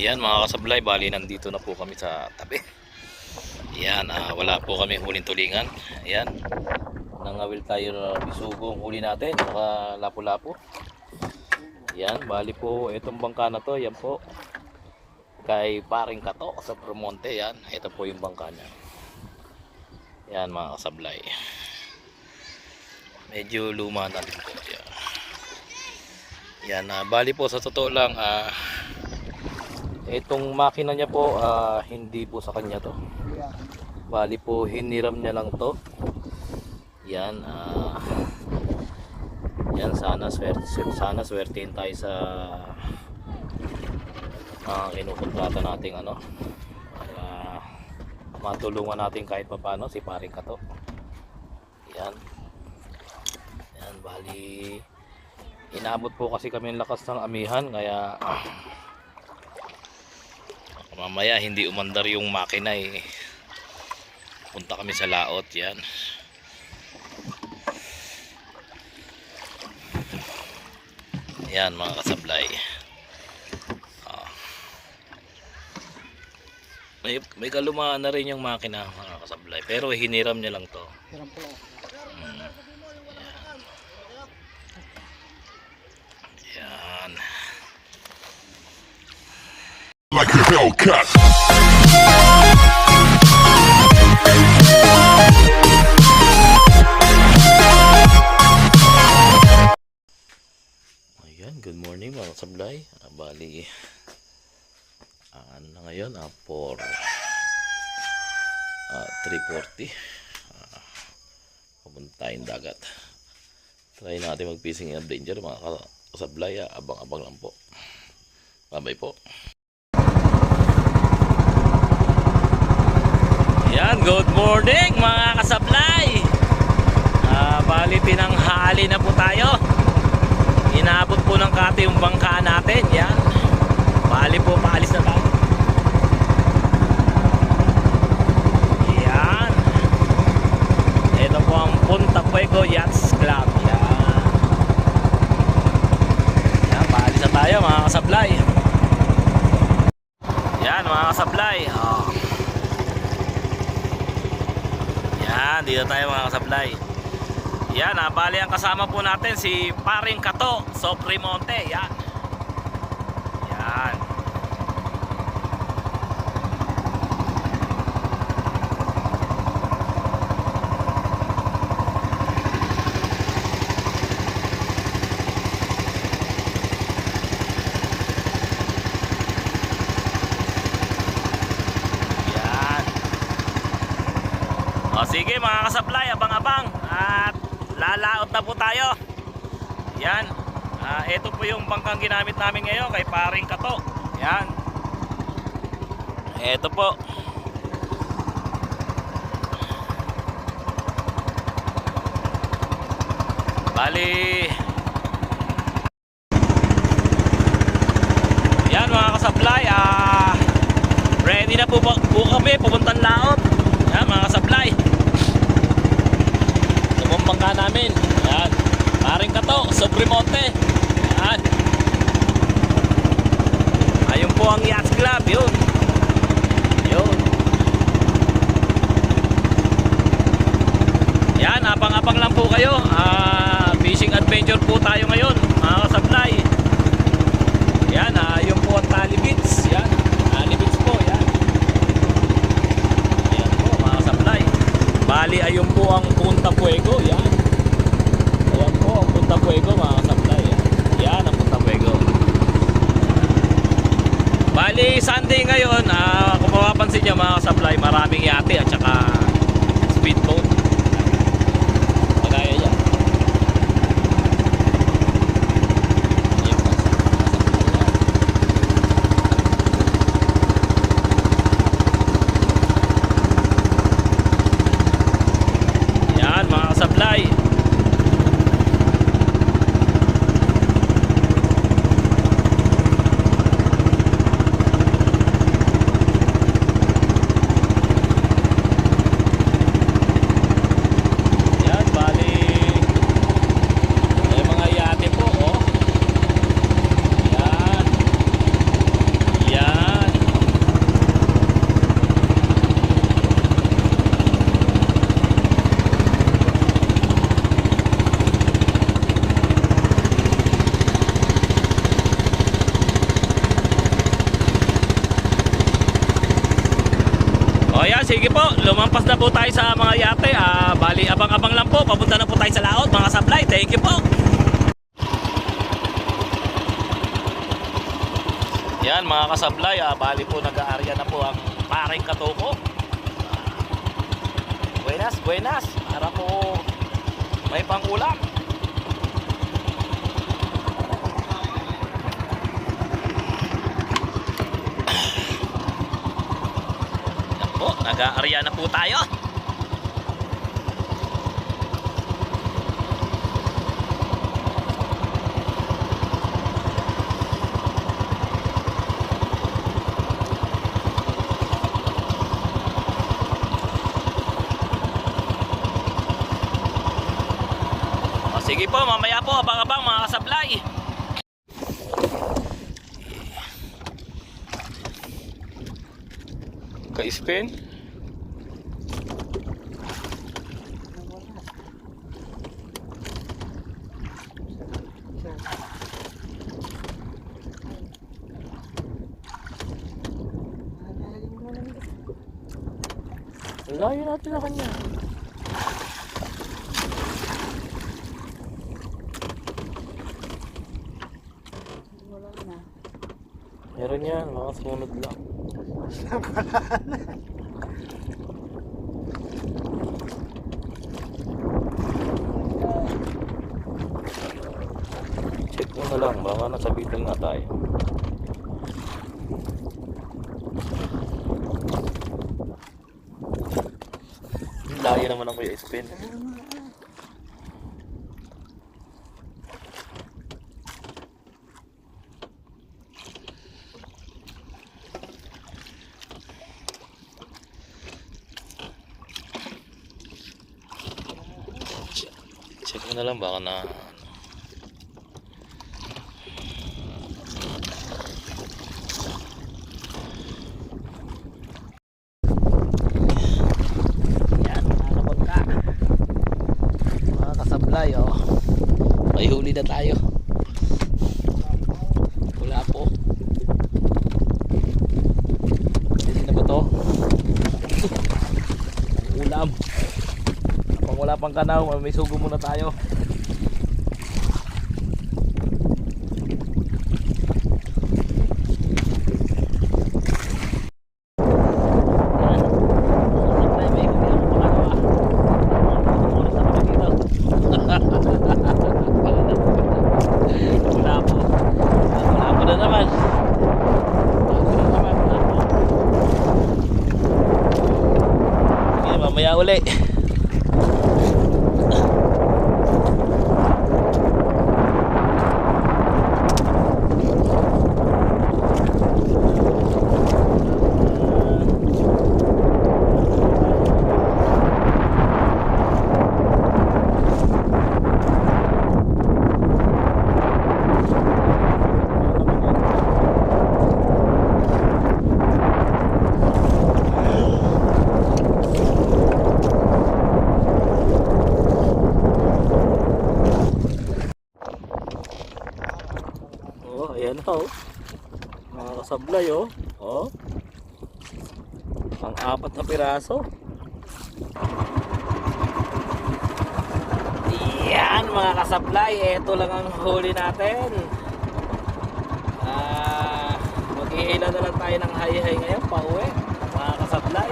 Ayan mga kasablay, bali nandito na po kami sa tabi. Ayan, ah, wala po kami huling tulingan. Ayan. Nangawil tayo na bisugo ang huli natin, saka lapu-lapu. Ayan, bali po itong bangka na to, yan po. Kay paring kato sa Promonte, yan. Ito po yung bangka niya. Yan mga kasablay. Medyo luma na din po siya. Yan, ah, bali po sa totoo lang, ah, itong makina niya po, ah, hindi po sa kanya to. Bali po, hiniram niya lang to. Yan, ah, yan sana swerte, sana swertein tayo sa mga kinukontrata nating ano para matulungan natin kahit papano si paring kato. Yan. Yan, bali inabot po kasi kami ng lakas ng amihan kaya mamaya hindi umandar yung makina eh. Punta kami sa laot yan. Yan mga kasablay. Ah. may, may kalumaan na rin yung makina mga kasablay. Pero hiniram niya lang to. Mm. yan like a Hellcat. Ayan, good morning mga sablay. Ah, bali, ah, ano na ngayon? Ah, for ah, 340. Ah, papunta tayong dagat. Try natin mag-fishing in danger mga ka- kasablay. Ah, abang-abang lang po. Bye-bye po. Yan, good morning mga kasablay. Ah, bali pinanghali na po tayo. Inabot po ng kate yung bangka natin. Yan. Bali po, paalis na tayo. Yan. Ito po ang Punta Fuego Yachts Club. Yan. Yan, paalis na tayo mga kasablay. Yan, mga kasablay. Oh. Yan, dito tayo mga kasablay. Yan, ah, bali ang kasama po natin si Paring Kato, Soprimonte. Yan. Yan. O sige mga kasablay, abang-abang at lalaot na po tayo. Yan. Ah, ito po yung bangkang ginamit namin ngayon kay paring kato. Yan. Ito po. Bali. Yan mga kasablay, ah ready na po, po, po kami pupuntang laot. Yan mga kasablay. Tumambang ka namin. Yan. Paring ka to, Sobrimonte. Yan. Ayun po ang Yacht Club, yun. Yun. Yan, abang-abang lang po kayo. Ah, fishing adventure po tayo ngayon, mga kasablay. Yan, ah, yun po ang Tali Beach. Yan, Tali Beach po, yan. Ayan po, mga kasablay. Bali, ayun po ang Punta Fuego, yan. Ayan po Punta Fuego, mga kasablay. Yan, yan ang Punta Fuego. Bali, Sunday ngayon, ah, kung mapapansin nyo mga kasablay, maraming yate at saka speedboat. Kagaya yan. Ayan po, mga kasablay. Yan mga kasablay. O yan, sige po. Lumampas na po tayo sa mga yate. Ah, bali, abang-abang lang po. Papunta na po tayo sa laot, mga sablay. Thank you po. Yan, mga kasablay. Ah, bali po, nag-aarya na po ang paring katuko. Ah, buenas, buenas. Para po may pangulam. Nag-aarya na po tayo. O, sige po, mamaya po, abang-abang mga kasablay. Ka-spin? Layo natin na kanya. Meron yan, mga sunod lang. Check mo na lang, baka nasabitan nga tayo. Layo naman ang kuya spin. Check mo na lang baka na Yan, mga kabangka. Mga kasablay, oh. May huli na tayo. Wala po. Pwede na ba to? Ulam. Kapag wala pang kanaw, may sugo muna tayo. Wala po. Wala po na naman. Wala po na naman. Wala po. Sige, mamaya uli. Oh, ayan na oh. Mga kasablay oh. Oh. Ang apat na piraso. Yan mga kasablay, ito lang ang huli natin. Ah, mag-iila na lang tayo ng hay-hay ngayon, pauwi. Mga kasablay.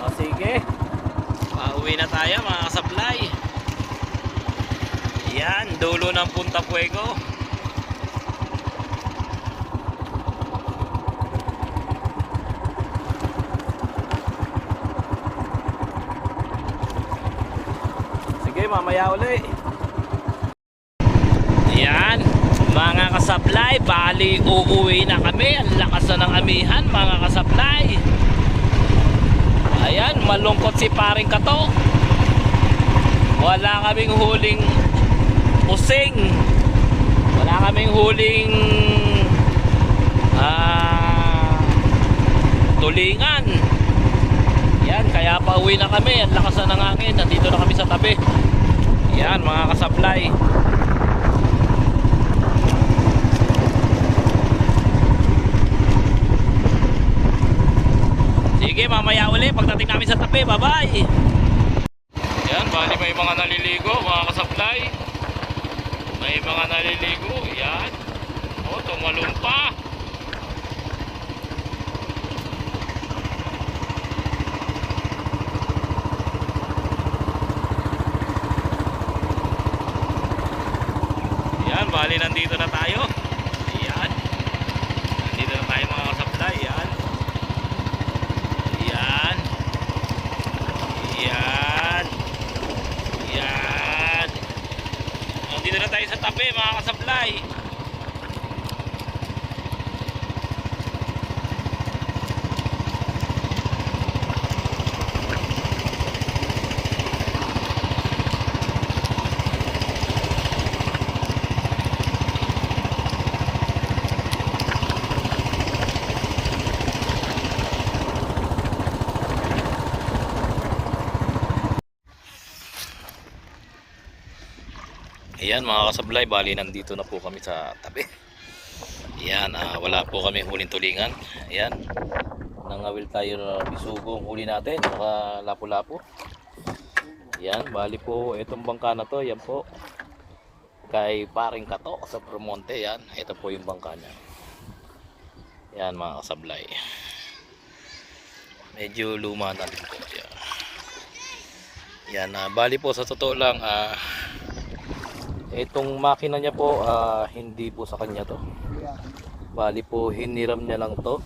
O sige. Pauwi na tayo mga kasablay. Yan, dulo ng Punta Fuego. Sige, mamaya uli. Yan, mga kasablay, bali uuwi na kami. Ang lakas na ng amihan, mga kasablay. Ayan, malungkot si paring kato. Wala kaming huling using. Wala kaming huling ah, tulingan. Yan, kaya pauwi na kami. Ang lakas na ng hangin. Nandito na kami sa tabi. Yan, mga kasablay. Sige, mamaya uli. Pagdating namin sa tabi, bye-bye. Yan, bali may mga naliligo, mga kasablay. May mga naliligo, yan. O, tumalong pa. Yan, bali nandito na tayo. Yan. Nandito na tayo mga kasablay, yan. Yan. Yan. Yan. Nandito na tayo sa tabi mga kasablay. Ayan mga kasablay, bali nandito na po kami sa tabi. Ayan, ah, wala po kami huling tulingan. Ayan, nangawil tayo na bisugo ang huli natin, saka lapu-lapu. Ayan, bali po itong bangka na to, yan po. Kay paring kato sa Promonte, yan. Ito po yung bangka niya. Ayan mga kasablay. Medyo luma na din po siya. Yan, ah, bali po sa totoo lang, ah, Itong makina niya po, ah, hindi po sa kanya to. Bali po, hiniram niya lang to.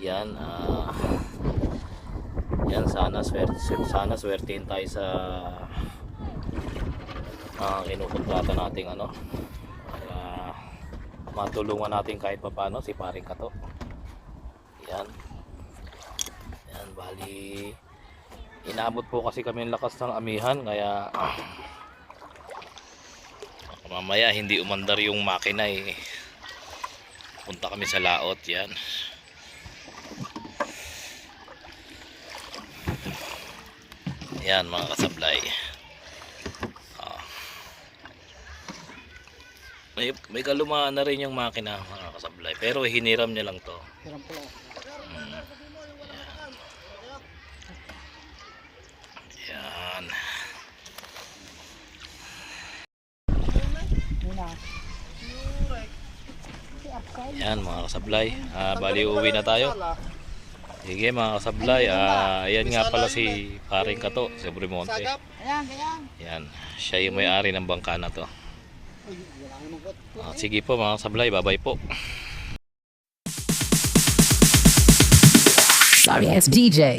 Yan, ah, yan sana swerte, sana swertein tayo sa uh, kinukontrata nating ano. Para matulungan natin kahit papaano si paring kato. Yan. Yan, bali inabot po kasi kami ng lakas ng amihan kaya mamaya hindi umandar yung makina eh punta kami sa laot yan yan mga kasablay Ah. may, may kalumaan na rin yung makina mga kasablay pero hiniram niya lang to Mm. yan Yan mga kasablay. Ah, bali uwi na tayo. Sige mga kasablay. Ah, ayan nga pala si Paring Kato, si Brimonte. Ayan, ayan. Yan. Siya yung may-ari ng bangka na to. Ah, sige po mga kasablay. Bye-bye po. Sorry, it's DJ.